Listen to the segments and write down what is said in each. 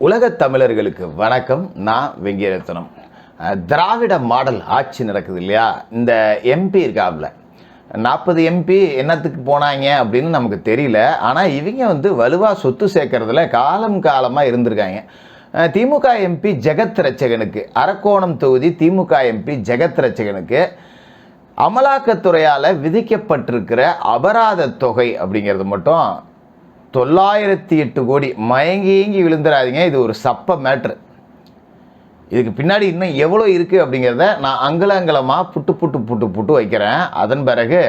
உலகத் தமிழர்களுக்கு வணக்கம். நான் வெங்கியரத்னம் திராவிட மாடல் ஆட்சி நடக்குது இல்லையா? இந்த எம்பி இருக்காப்ல. நாற்பது எம்பி என்னத்துக்கு போனாங்க அப்படின்னு நமக்கு தெரியல. ஆனால் இவங்க வந்து வலுவாக சொத்து சேர்க்கறதுல காலம் காலமாக இருந்திருக்காங்க. திமுக எம்பி ஜெகத் ரட்சகனுக்கு அரக்கோணம் தொகுதி திமுக எம்பி ஜெகத் ரட்சகனுக்கு அமலாக்கத்துறையால் விதிக்கப்பட்டிருக்கிற அபராத தொகை அப்படிங்கிறது மட்டும் தொள்ளாயிரத்தி எட்டு கோடி மயங்கி ஏங்கி விழுந்துடாதீங்க. இது ஒரு சப்ப மேட்ரு. இதுக்கு பின்னாடி இன்னும் எவ்வளோ இருக்குது அப்படிங்கிறத நான் அங்கல அங்கலமாக புட்டு புட்டு புட்டு புட்டு வைக்கிறேன். அதன் பிறகு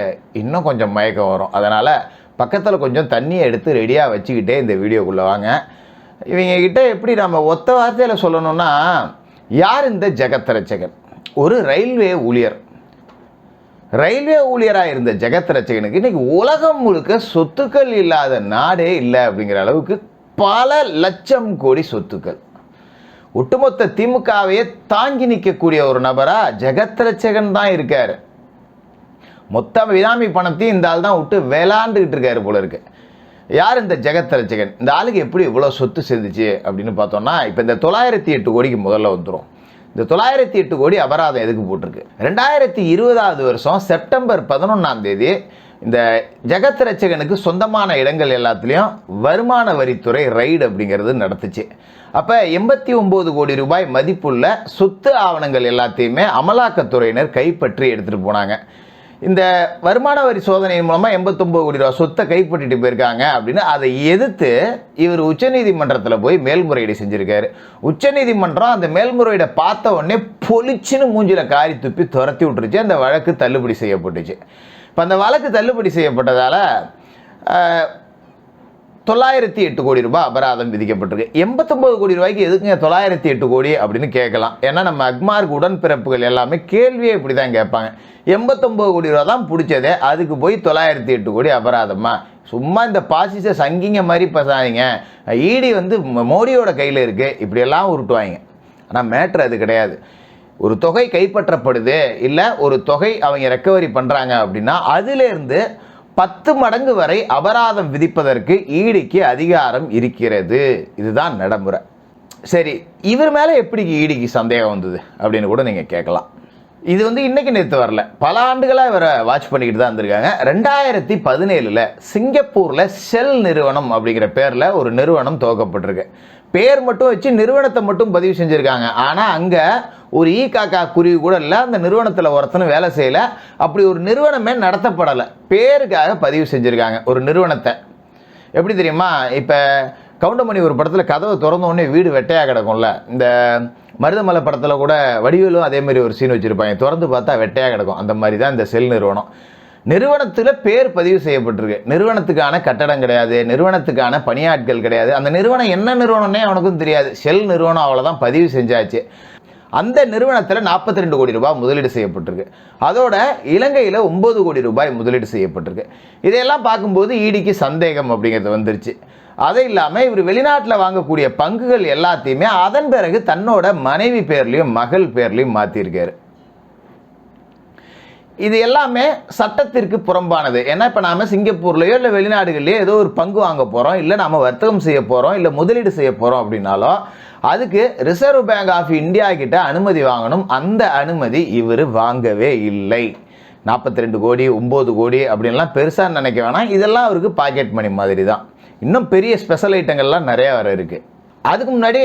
இன்னும் கொஞ்சம் மயக்கம் வரும். அதனால் பக்கத்தில் கொஞ்சம் தண்ணியை எடுத்து ரெடியாக வச்சுக்கிட்டே இந்த வீடியோக்குள்ளே வாங்க. இவங்ககிட்ட எப்படி நம்ம ஒத்த வார்த்தையில் சொல்லணும்னா யார் இந்த ஜெகத் ரட்சகன் ஒரு ரயில்வே ஊழியர். ரயில்வே ஊழியராக இருந்த ஜெகத் ரட்சகனுக்கு இன்றைக்கி உலகம் முழுக்க சொத்துக்கள் இல்லாத நாடே இல்லை அப்படிங்கிற அளவுக்கு பல லட்சம் கோடி சொத்துக்கள். ஒட்டுமொத்த திமுகவையே தாங்கி நிற்கக்கூடிய ஒரு நபராக ஜெகத் ரட்சகன் தான் இருக்கார். மொத்த விதாமி பணத்தையும் இந்த ஆள் தான் விட்டு விளாண்டுக்கிட்டு இருக்காரு போல இருக்கு. யார் இந்த ஜெகத் ரச்சகன்? இந்த ஆளுக்கு எப்படி இவ்வளோ சொத்து சேர்ந்துச்சு அப்படின்னு பார்த்தோம்னா இப்போ இந்த தொள்ளாயிரத்தி எட்டு கோடிக்கு முதல்ல வந்துடும் இந்த தொள்ளாயிரத்தி எட்டு கோடி அபராதம் எதுக்கு போட்டிருக்கு? ரெண்டாயிரத்தி இருபதாவது வருஷம் செப்டம்பர் பதினொன்றாம் தேதி இந்த ஜெகத் ரட்சகனுக்கு சொந்தமான இடங்கள் எல்லாத்துலேயும் வருமான வரித்துறை ரைடு அப்படிங்கிறது நடத்துச்சு. அப்போ எண்பத்தி ஒம்பது கோடி ரூபாய் மதிப்புள்ள சொத்து ஆவணங்கள் எல்லாத்தையுமே அமலாக்கத்துறையினர் கைப்பற்றி எடுத்துகிட்டு போனாங்க. இந்த வருமான வரி சோதனையின் மூலமாக எண்பத்தொம்பது கோடி ரூபா சொத்தை கைப்பற்றிட்டு போயிருக்காங்க அப்படின்னு அதை எதிர்த்து இவர் உச்சநீதிமன்றத்தில் போய் மேல்முறையீடு செஞ்சுருக்காரு. உச்சநீதிமன்றம் அந்த மேல்முறையீடை பார்த்த உடனே பொலிச்சுன்னு மூஞ்சில காரி துப்பி துரத்தி விட்டுருச்சு. அந்த வழக்கு தள்ளுபடி செய்யப்பட்டுச்சு. இப்போ அந்த வழக்கு தள்ளுபடி செய்யப்பட்டதால் தொள்ளாயிரத்தி எட்டு கோடி ரூபாய் அபராதம் விதிக்கப்பட்டிருக்கு. எண்பத்தொம்பது கோடி ரூபாய்க்கு எதுக்குங்க தொள்ளாயிரத்தி எட்டு கோடி அப்படின்னு கேட்கலாம். ஏன்னா நம்ம அக்மார்க் உடன்பிறப்புகள் எல்லாமே கேள்வியே இப்படி தான் கேட்பாங்க. எண்பத்தொம்பது கோடி ரூபா தான் பிடிச்சதே அதுக்கு போய் தொள்ளாயிரத்தி எட்டு கோடி அபராதமா? சும்மா இந்த பாசிச சங்கிங்க மாதிரி பசாதீங்க. ஈடி வந்து மோடியோட கையில் இருக்குது இப்படியெல்லாம் உருட்டுவாங்க. ஆனால் மேட்ரு அது கிடையாது. ஒரு தொகை கைப்பற்றப்படுது இல்லை ஒரு தொகை அவங்க ரெக்கவரி பண்ணுறாங்க அப்படின்னா அதிலேருந்து பத்து மடங்கு வரை அபராதம் விதிப்பதற்கு ஈடிக்கு அதிகாரம் இருக்கிறது. இதுதான் நடைமுறை. சரி இவர் மேலே எப்படி ஈடிக்கு சந்தேகம் வந்தது அப்படின்னு கூட நீங்கள் கேட்கலாம். இது வந்து இன்றைக்கி நேற்று வரல. பல ஆண்டுகளாக இவரை வாட்ச் பண்ணிக்கிட்டு தான் இருந்திருக்காங்க. ரெண்டாயிரத்தி பதினேழில் சிங்கப்பூரில் செல் நிறுவனம் அப்படிங்கிற பேரில் ஒரு நிறுவனம் துவக்கப்பட்டிருக்கு. பேர் மட்டும் வச்சு நிறுவனத்தை மட்டும் பதிவு செஞ்சுருக்காங்க. ஆனால் அங்கே ஒரு ஈ காக்கா குருவி கூட இல்லை அந்த நிறுவனத்தில் ஒருத்தனும் வேலை செய்யலை. அப்படி ஒரு நிறுவனமே நடத்தப்படலை. பேருக்காக பதிவு செஞ்சுருக்காங்க ஒரு நிறுவனத்தை. எப்படி தெரியுமா? இப்போ கவுண்டமணி ஒரு படத்தில் கதவை திறந்த உடனே வீடு வெட்டையாக கிடக்கும்ல. இந்த மருதமலை படத்தில் கூட வடிவேலும் அதே மாதிரி ஒரு சீன் வச்சுருப்பாங்க. திறந்து பார்த்தா வெட்டையாக கிடக்கும். அந்த மாதிரி தான் இந்த செல் நிறுவனம். நிறுவனத்தில் பேர் பதிவு செய்யப்பட்டிருக்கு. நிறுவனத்துக்கான கட்டடம் கிடையாது நிறுவனத்துக்கான பணியாட்கள் கிடையாது. அந்த நிறுவனம் என்ன நிறுவனம்னே அவனுக்கும் தெரியாது. செல் நிறுவனம் அவ்வளோதான் பதிவு செஞ்சாச்சு. அந்த நிறுவனத்தில் நாற்பத்தி ரெண்டு கோடி ரூபாய் முதலீடு செய்யப்பட்டிருக்கு. அதோட இலங்கையில் ஒம்பது கோடி ரூபாய் முதலீடு செய்யப்பட்டிருக்கு. இதையெல்லாம் பார்க்கும்போது ஈடிக்கு சந்தேகம் அப்படிங்கிறது வந்துருச்சு. அது இல்லாமல் இவர் வெளிநாட்டில் வாங்கக்கூடிய பங்குகள் எல்லாத்தையுமே அதன் பிறகு தன்னோட மனைவி பேர்லேயும் மகள் பேர்லேயும் மாற்றிருக்காரு இது எல்லாமே சட்டத்திற்கு புறம்பானது. ஏன்னா இப்போ நாம் சிங்கப்பூர்லேயோ இல்லை வெளிநாடுகள்லையோ ஏதோ ஒரு பங்கு வாங்க போகிறோம் இல்லை நாம் வர்த்தகம் செய்ய போகிறோம் இல்லை முதலீடு செய்ய போகிறோம் அப்படின்னாலும் அதுக்கு ரிசர்வ் பேங்க் ஆஃப் இந்தியா கிட்ட அனுமதி வாங்கணும். அந்த அனுமதி இவர் வாங்கவே இல்லை. நாற்பத்தி ரெண்டு கோடி ஒம்பது கோடி அப்படின்லாம் பெருசாக நினைக்க வேணாம். இதெல்லாம் அவருக்கு பாக்கெட் மணி மாதிரி தான் இன்னும் பெரிய ஸ்பெஷல் ஐட்டங்கள்லாம் நிறையா வர இருக்குது அதுக்கு முன்னாடி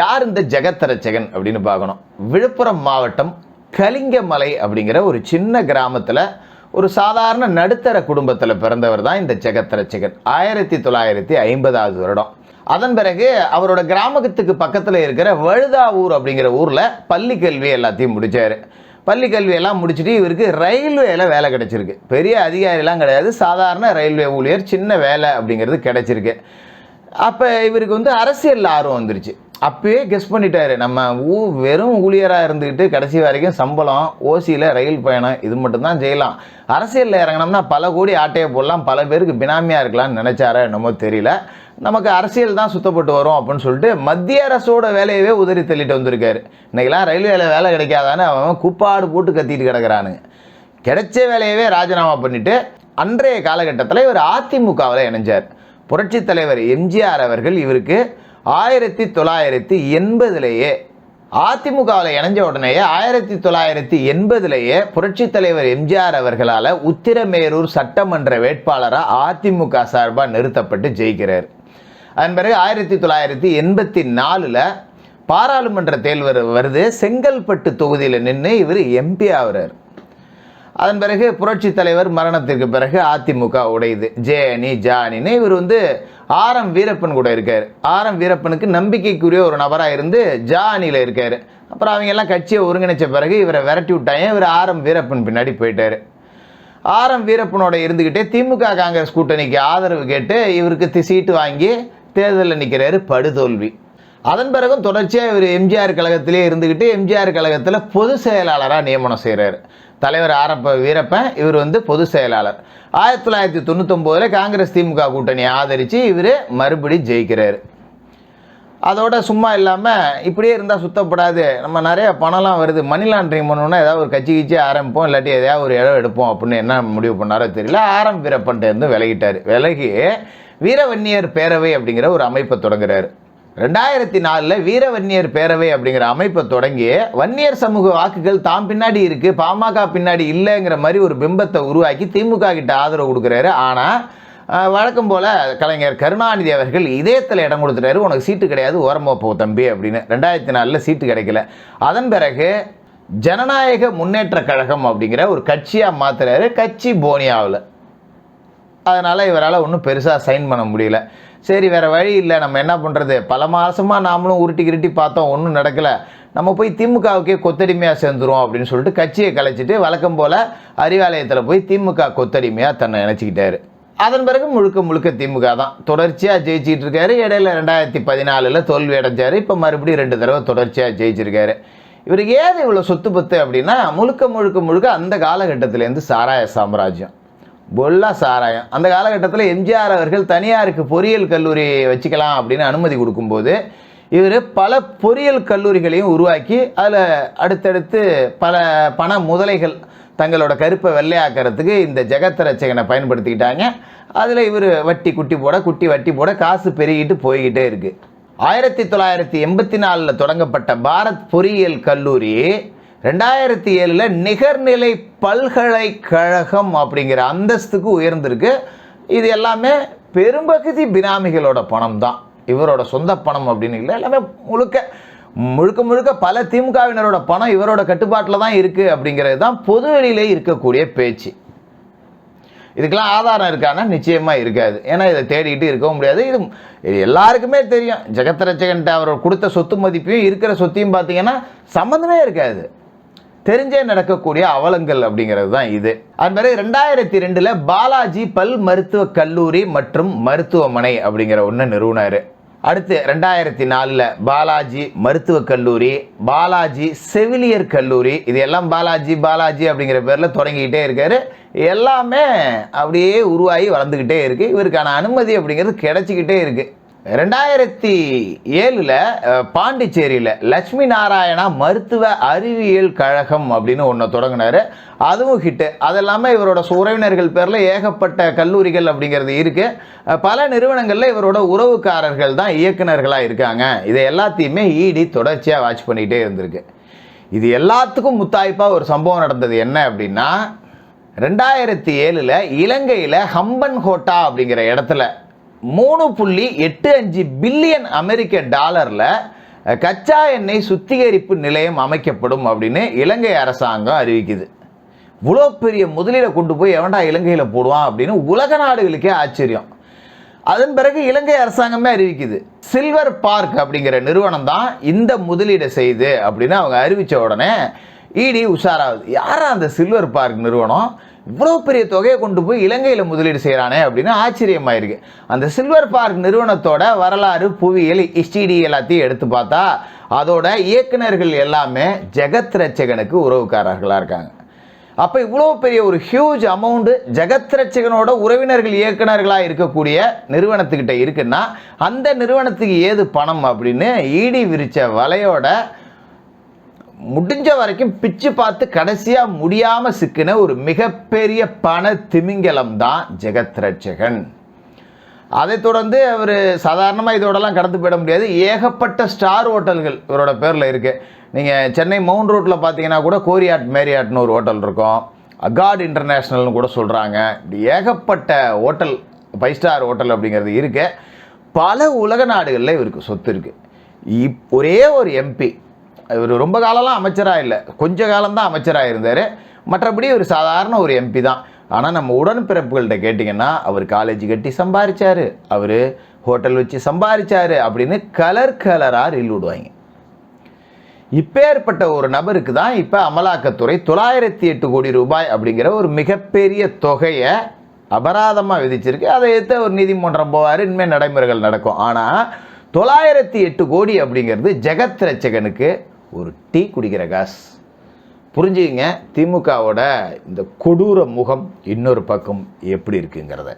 யார் இந்த ஜெகத் ரட்சகன் அப்படின்னு பார்க்கணும். விழுப்புரம் மாவட்டம் கலிங்கமலை அப்படிங்கிற ஒரு சின்ன கிராமத்தில் ஒரு சாதாரண நடுத்தர குடும்பத்தில் பிறந்தவர் தான் இந்த ஜெகத் ரட்சகன் ஆயிரத்தி தொள்ளாயிரத்தி ஐம்பதாவது வருடம். அதன் பிறகு அவரோட கிராமத்துக்கு பக்கத்தில் இருக்கிற வழுதாவூர் அப்படிங்கிற ஊரில் பள்ளி கல்வி எல்லாத்தையும் முடித்தார் பள்ளி கல்வியெல்லாம் முடிச்சுட்டு இவருக்கு ரயில்வேல வேலை கிடச்சிருக்கு. பெரிய அதிகாரிலாம் கிடையாது. சாதாரண ரயில்வே ஊழியர் சின்ன வேலை அப்படிங்கிறது கிடச்சிருக்கு. அப்போ இவருக்கு வந்து அரசியல் ஆர்வம் வந்துருச்சு. அப்பயே கெஸ் பண்ணிட்டாரு. நம்ம ஊ வெறும் ஊழியராக இருந்துக்கிட்டு கடைசி வரைக்கும் சம்பளம் ஓசியில் ரயில் பயணம் இது மட்டும்தான் செய்யலாம். அரசியலில் இறங்கினோம்னா பல கோடி ஆட்டையை போடலாம் பல பேருக்கு பினாமியாக இருக்கலாம்னு நினச்சாரா என்னமோ தெரியல. நமக்கு அரசியல் தான் சுத்தப்பட்டு வரும் அப்படின்னு சொல்லிட்டு மத்திய அரசோட வேலையவே உதறி தள்ளிட்டு வந்திருக்காரு. இன்றைக்கெல்லாம் ரயில்வேல வேலை கிடைக்காதான்னு அவன் குப்பாடு போட்டு கத்திட்டு கிடக்குறானுங்க கிடைச்ச வேலையவே ராஜினாமா பண்ணிவிட்டு அன்றைய காலகட்டத்தில் இவர் அதிமுகவில் இணைஞ்சார். புரட்சித் தலைவர் எம்ஜிஆர் அவர்கள் இவருக்கு ஆயிரத்தி தொள்ளாயிரத்தி எண்பதுலேயே அதிமுகவில் இணைஞ்ச உடனேயே ஆயிரத்தி தொள்ளாயிரத்தி எண்பதுலேயே புரட்சித் தலைவர் எம்ஜிஆர் அவர்களால் உத்திரமேரூர் சட்டமன்ற வேட்பாளராக அதிமுக சார்பாக நிறுத்தப்பட்டு ஜெயிக்கிறார். அதன் பிறகு ஆயிரத்தி தொள்ளாயிரத்தி எண்பத்தி நாலில் பாராளுமன்ற தேர்வர் வருது. செங்கல்பட்டு தொகுதியில் நின்று இவர் எம்பி ஆகிறார். அதன் பிறகு புரட்சி தலைவர் மரணத்திற்கு பிறகு அதிமுக உடையுது. ஜே அணி ஜா அணின்னு இவர் வந்து ஆர் எம் வீரப்பன் கூட இருக்கார். ஆர் எம் வீரப்பனுக்கு நம்பிக்கைக்குரிய ஒரு நபராக இருந்து ஜா அணியில் இருக்கார். அப்புறம் அவங்க எல்லாம் கட்சியை ஒருங்கிணைச்ச பிறகு இவரை விரட்டி விட்டாங்க. இவர் ஆர் எம் வீரப்பன் பின்னாடி போயிட்டார். ஆர் எம் வீரப்பனோட இருந்துக்கிட்டே திமுக காங்கிரஸ் கூட்டணிக்கு ஆதரவு கேட்டு இவருக்கு தி- சீட்டு வாங்கி தேர்தலில் நிற்கிறாரு படுதோல்வி. அதன் பிறகும் தொடர்ச்சியாக இவர் எம்ஜிஆர் கழகத்திலே இருந்துக்கிட்டு எம்ஜிஆர் கழகத்தில் பொது செயலாளராக நியமனம் செய்கிறார் தலைவர் ஆரப்ப வீரப்பன் இவர் வந்து பொதுச் செயலாளர். ஆயிரத்தி தொள்ளாயிரத்தி தொண்ணூத்தொம்போதில் காங்கிரஸ் திமுக கூட்டணியை ஆதரித்து இவர் மறுபடி ஜெயிக்கிறார். அதோட சும்மா இல்லாமல் இப்படியே இருந்தால் சுத்தப்படாது. நம்ம நிறைய பணம்லாம் வருது. மணி லாண்ட்ரிங் பண்ணணும்னா ஏதாவது ஒரு கட்சி கிச்சி ஆரம்பிப்போம். இல்லாட்டி எதாவது ஒரு இடம் எடுப்போம் அப்படின்னு என்ன முடிவு பண்ணாரோ தெரியல. ஆரம் வீரப்பன்ட்டு இருந்து விலகிட்டார். விலகி வீரவன்னியர் பேரவை அப்படிங்கிற ஒரு அமைப்பை தொடங்குறாரு. ரெண்டாயிரத்தி நாலில் வீரவன்னியர் பேரவை அப்படிங்கிற அமைப்பை தொடங்கி வன்னியர் சமூக வாக்குகள் தாம் பின்னாடி இருக்குது பாமக பின்னாடி இல்லைங்கிற மாதிரி ஒரு பிம்பத்தை உருவாக்கி திமுக கிட்ட ஆதரவு கொடுக்குறாரு. ஆனால் வழக்கம் போல் கலைஞர் கருணாநிதி அவர்கள் இதயத்தில் இடம் கொடுத்துட்டாரு. உனக்கு சீட்டு கிடையாது ஓரமாக போ தம்பி அப்படின்னு. ரெண்டாயிரத்தி நாலில் சீட்டு கிடைக்கல. அதன் பிறகு ஜனநாயக முன்னேற்ற கழகம் அப்படிங்கிற ஒரு கட்சியாக மாத்துறாரு கட்சி போனியாவில். அதனால் இவரால் ஒன்றும் பெருசாக சைன் பண்ண முடியல. சரி வேறு வழி இல்லை. நம்ம என்ன பண்ணுறது பல மாதமாக நாமளும் உருட்டி கிருட்டி பார்த்தோம். ஒன்றும் நடக்கலை. நம்ம போய் திமுகவுக்கே கொத்தடிமையாக சேர்ந்துரும் அப்படின்னு சொல்லிட்டு கட்சியை கலைச்சிட்டு வழக்கம் போல் அறிவாலயத்தில் போய் திமுக கொத்தடிமையாக தன்னை நினச்சிக்கிட்டாரு. அதன் பிறகு முழுக்க முழுக்க திமுக தான். தொடர்ச்சியாக ஜெயிச்சிட்டு இருக்காரு. இடையில ரெண்டாயிரத்தி பதினாலில் தோல்வி அடைஞ்சார். இப்போ மறுபடியும் ரெண்டு தடவை தொடர்ச்சியாக ஜெயிச்சிருக்காரு. இவருக்கு ஏது இவ்வளோ சொத்து பத்து அப்படின்னா முழுக்க முழுக்க முழுக்க அந்த காலகட்டத்திலேருந்து சாராய சாம்ராஜ்யம். பொல்லா சாராயம். அந்த காலகட்டத்தில் எம்ஜிஆர் அவர்கள் தனியாருக்கு பொறியியல் கல்லூரி வச்சுக்கலாம் அப்படின்னு அனுமதி கொடுக்கும்போது இவர் பல பொறியியல் கல்லூரிகளையும் உருவாக்கி அதில் அடுத்தடுத்து பல பண முதலைகள் தங்களோட கருப்பை வெள்ளையாக்கிறதுக்கு இந்த ஜெகத் ரச்சகனை பயன்படுத்திக்கிட்டாங்க. அதில் இவர் வட்டி குட்டி போட குட்டி வட்டி போட காசு பெருகிட்டு போய்கிட்டே இருக்குது ஆயிரத்தி தொள்ளாயிரத்தி எண்பத்தி நாலில் தொடங்கப்பட்ட பாரத் பொறியியல் கல்லூரி ரெண்டாயிரத்தி ஏழில் நிகர்நிலை பல்கலைக்கழகம் அப்படிங்கிற அந்தஸ்துக்கு உயர்ந்திருக்கு. இது எல்லாமே பெரும்பகுதி பினாமிகளோட பணம் தான் இவரோட சொந்த பணம் அப்படின்னு இல்லை எல்லாமே முழுக்க முழுக்க முழுக்க பல திமுகவினரோட பணம் இவரோட கட்டுப்பாட்டில் தான் இருக்குது அப்படிங்கிறது தான் பொது வெளியிலே இருக்கக்கூடிய பேச்சு. இதுக்கெல்லாம் ஆதாரம் இருக்கானா? நிச்சயமாக இருக்காது. ஏன்னா இதை தேடிக்கிட்டு இருக்கவும் முடியாது. இது எல்லாருக்குமே தெரியும். ஜெகத் ரட்சகன்ட்ட அவர் கொடுத்த சொத்து மதிப்பையும் இருக்கிற சொத்தையும் பார்த்தீங்கன்னா சம்மந்தமே இருக்காது. தெரிஞ்சே நடக்கக்கூடிய அவலங்கள் அப்படிங்கிறது தான் இது. அது மாதிரி ரெண்டாயிரத்தி ரெண்டில் பாலாஜி பல் மருத்துவக் கல்லூரி மற்றும் மருத்துவமனை அப்படிங்கிற ஒன்று நிறுவனார். அடுத்து ரெண்டாயிரத்தி நாலில் பாலாஜி மருத்துவக் கல்லூரி பாலாஜி செவிலியர் கல்லூரி இது எல்லாம் பாலாஜி பாலாஜி அப்படிங்கிற பேரில் தொடங்கிக்கிட்டே இருக்காரு. எல்லாமே அப்படியே உருவாகி வளர்ந்துக்கிட்டே இருக்குது இவருக்கான அனுமதி அப்படிங்கிறது கிடைச்சிக்கிட்டே இருக்குது ரெண்டாயிரத்தி ஏழில் பாண்டிச்சேரியில் லட்சுமி நாராயணா மருத்துவ அறிவியல் கழகம் அப்படின்னு ஒன்று தொடங்கினார். அதுவும் ஹிட்டு அது இல்லாமல் இவரோட உறவினர்கள் பேரில் ஏகப்பட்ட கல்லூரிகள் அப்படிங்கிறது இருக்குது பல நிறுவனங்களில் இவரோட உறவுக்காரர்கள் தான் இயக்குனர்களாக இருக்காங்க. இதை எல்லாத்தையுமே இடி தொடர்ச்சியாக வாட்ச் பண்ணிக்கிட்டே இருந்திருக்கு. இது எல்லாத்துக்கும் முத்தாய்ப்பாக ஒரு சம்பவம் நடந்தது என்ன அப்படின்னா ரெண்டாயிரத்தி ஏழில் இலங்கையில் ஹம்பன் ஹோட்டா அப்படிங்கிற இடத்துல மூணு புள்ளி எட்டு அஞ்சு பில்லியன் அமெரிக்க டாலரில் கச்சா எண்ணெய் சுத்திகரிப்பு நிலையம் அமைக்கப்படும் அப்படின்னு இலங்கை அரசாங்கம் அறிவிக்குது. இவ்வளோ பெரிய முதலீடை கொண்டு போய் எவன்டா இலங்கையில் போடுவான் அப்படின்னு உலக நாடுகளுக்கே ஆச்சரியம். அதன் பிறகு இலங்கை அரசாங்கமே அறிவிக்குது. சில்வர் பார்க் அப்படிங்கிற நிறுவனம் தான் இந்த முதலீடை செய்து அப்படின்னு அவங்க அறிவித்த உடனே இடி உஷாராகுது. யாரா அந்த சில்வர் பார்க் நிறுவனம்? இவ்வளோ பெரிய தொகையை கொண்டு போய் இலங்கையில் முதலீடு செய்கிறானே அப்படின்னு ஆச்சரியமாயிருக்கு. அந்த சில்வர் பார்க் நிறுவனத்தோட வரலாறு புவியியல் ஹிஸ்டிடி எல்லாத்தையும் எடுத்து பார்த்தா அதோட இயக்குனர்கள் எல்லாமே ஜெகத் ரட்சகனுக்கு உறவுக்காரர்களாக இருக்காங்க. அப்போ இவ்வளோ பெரிய ஒரு ஹியூஜ் அமௌண்ட்டு ஜெகத் ரட்சகனோட உறவினர்கள் இயக்குநர்களாக இருக்கக்கூடிய நிறுவனத்துக்கிட்ட இருக்குன்னா அந்த நிறுவனத்துக்கு ஏது பணம் அப்படின்னு ஈடி விரிச்ச வலையோட முடிஞ்ச வரைக்கும் பிச்சு பார்த்து கடைசியாக முடியாமல் சிக்கின ஒரு மிகப்பெரிய பண திமிங்கலம் தான் ஜெகத் ரட்சகன். அதைத் தொடர்ந்து அவர் சாதாரணமாக இதோடலாம் கடந்து போயிட முடியாது. ஏகப்பட்ட ஸ்டார் ஹோட்டல்கள் இவரோட பேரில் இருக்குது நீங்கள் சென்னை மவுண்ட் ரோட்டில் பார்த்தீங்கன்னா கூட கோரியாட் மேரியாட்னு ஒரு ஹோட்டல் இருக்கும். அகாட் இன்டர்நேஷ்னல்னு கூட சொல்கிறாங்க இப்படி ஏகப்பட்ட ஹோட்டல் ஃபைவ் ஸ்டார் ஹோட்டல் அப்படிங்கிறது இருக்குது பல உலக நாடுகளில் இவருக்கு சொத்து இருக்குது இப் ஒரே ஒரு எம்பி இவர் ரொம்ப காலம்லாம் அமைச்சராக இல்லை. கொஞ்ச காலம்தான் அமைச்சராக இருந்தார். மற்றபடி ஒரு சாதாரண ஒரு எம்பி தான். ஆனால் நம்ம உடன்பிறப்புகள்கிட்ட கேட்டிங்கன்னா அவர் காலேஜ் கட்டி சம்பாரிச்சார். அவர் ஹோட்டல் வச்சு சம்பாரிச்சாரு அப்படின்னு கலர் கலராக ரில் விடுவாங்க. இப்பேற்பட்ட ஒரு நபருக்கு தான் இப்போ அமலாக்கத்துறை தொள்ளாயிரத்தி எட்டு கோடி ரூபாய் அப்படிங்கிற ஒரு மிகப்பெரிய தொகையை அபராதமாக விதிச்சிருக்கு. அதை எடுத்து ஒரு நீதிமன்றம் போவார். இனிமேல் நடைமுறைகள் நடக்கும். ஆனால் தொள்ளாயிரத்தி எட்டு கோடி அப்படிங்கிறது ஜெகத் ரச்சகனுக்கு ஒரு டீ குடிக்கிற காசு புரிஞ்சுக்கங்க திமுகவோட இந்த கொடூர முகம் இன்னொரு பக்கம் எப்படி இருக்குங்கிறத.